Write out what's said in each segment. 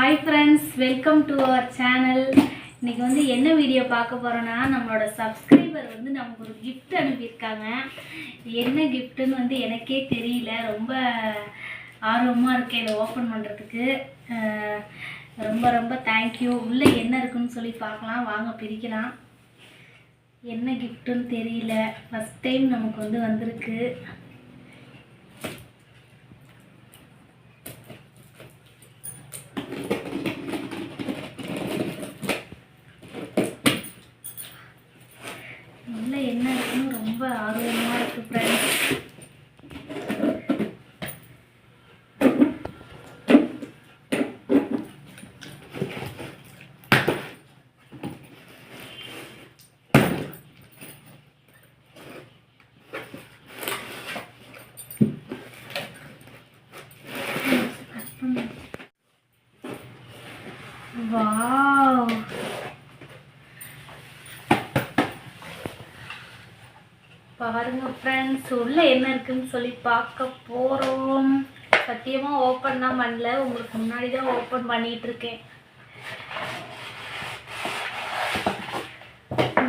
Hi friends welcome to our channel இன்றைக்கி வந்து என்ன வீடியோ பார்க்க போகிறோன்னா நம்மளோட சப்ஸ்கிரைபர் வந்து நமக்கு ஒரு கிஃப்ட் அனுப்பியிருக்காங்க. என்ன கிஃப்ட்டுன்னு வந்து எனக்கே தெரியல. ரொம்ப ஆர்வமாக இருக்கேன் இதை ஓப்பன் பண்ணுறதுக்கு ரொம்ப ரொம்ப தேங்க்யூ உள்ளே என்ன இருக்குன்னு சொல்லி பார்க்கலாம். வாங்க பிரிக்கலாம். என்ன கிஃப்ட்டுன்னு தெரியல. ஃபஸ்ட் டைம் நமக்கு வந்து வந்திருக்கு உள்ள என்ன இருக்குன்னு ரொம்ப ஆர்வமா இருக்கு ஃப்ரெண்ட்ஸ் வாவ் பாருங்க ஃப்ரெண்ட்ஸ் உள்ள என்ன இருக்குன்னு சொல்லி பார்க்க போறோம். சத்தியமா ஓப்பன் தான் பண்ணல. உங்களுக்கு முன்னாடி தான் ஓப்பன் பண்ணிட்டு இருக்கேன்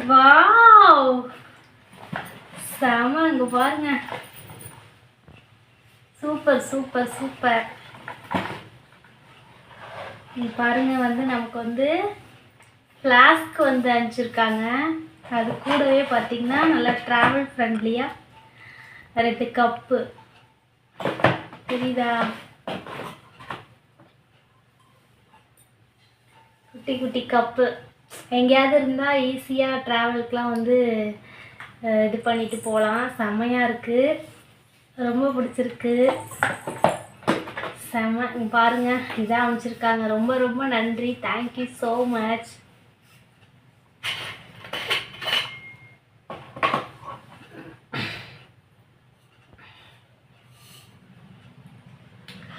வாவ் செம இங்க பாருங்க. சூப்பர் சூப்பர் சூப்பர் பாருங்கள் பாருங்க வந்து நமக்கு வந்து ஃப்ளாஸ்க் வந்து அனுப்பிச்சிருக்காங்க. அது கூடவே பார்த்தீங்கன்னா நல்லா ட்ராவல் ஃப்ரெண்ட்லியாக ரெண்டு கப்பு தெரியுதா குட்டி குட்டி கப்பு எங்கேயாவது இருந்தால் ஈஸியாக ட்ராவலுக்குலாம் வந்து இது பண்ணிட்டு போகலாம் செம்மையாக இருக்குது ரொம்ப பிடிச்சிருக்கு. செம்ம பாருங்க இதான் அமைச்சிருக்காங்க. ரொம்ப ரொம்ப நன்றி. Thank you so much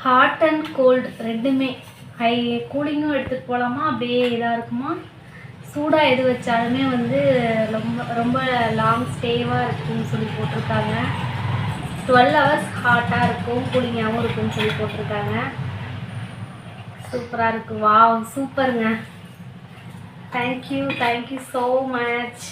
hot and cold ரெண்டுமே. ஹை கூலிங்கும் எடுத்துகிட்டு போகலாமா அப்படியே இதாக இருக்குமா? சூடாக எது வச்சாலுமே வந்து ரொம்ப ரொம்ப லாங் ஸ்டேவாக இருக்குன்னு சொல்லி போட்டிருக்காங்க. டுவெல் ஹவர்ஸ் ஹாட்டாக இருக்கும் கூலிங்காகவும் இருக்கும்னு சொல்லி போட்டிருக்காங்க. சூப்பராக இருக்கு. வாவ் சூப்பருங்க. Thank you thank you so much